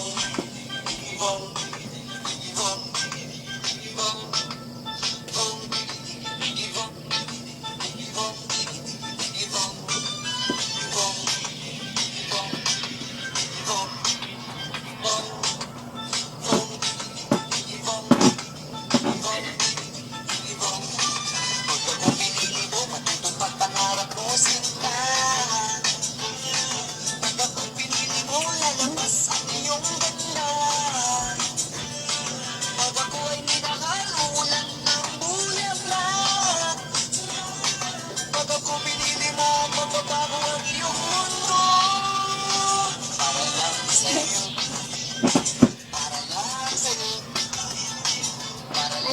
vong hy vọng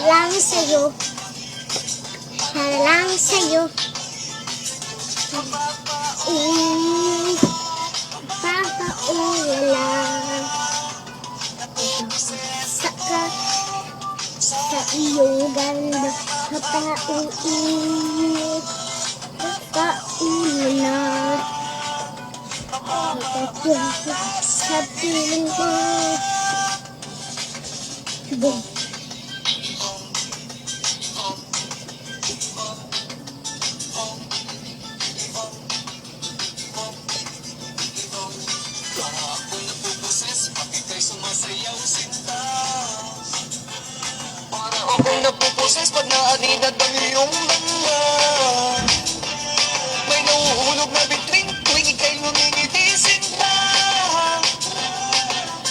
lang sa'yo. Mm, Papaulala. Saka sa iyong ganda. Papauinit. Papaulala. Papapula sa piling ko. Boom. Para akong napuposes pag naaninad ang iyong banda May nahuhulog na bitring tuwing ika'y lumingiti sinta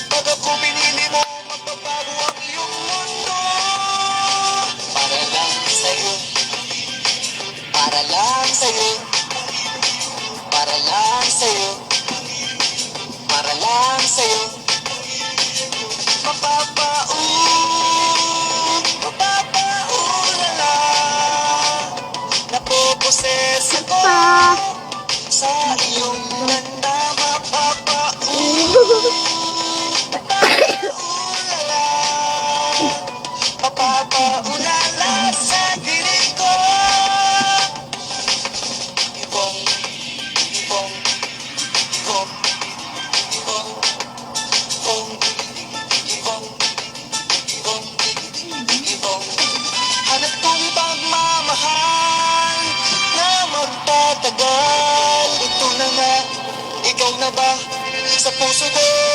Pag ako pinili mo, magbabago ang iyong mundo Para lang sa'yo. Para lang sa'yo. Para lang sa'yo sa'yo. Mapapaul Mapapaulala. Napoposes ako. Sa iyong ganda Mapapaul Mapapaulala. Mapapaulala sa dilig ka sa puso ko?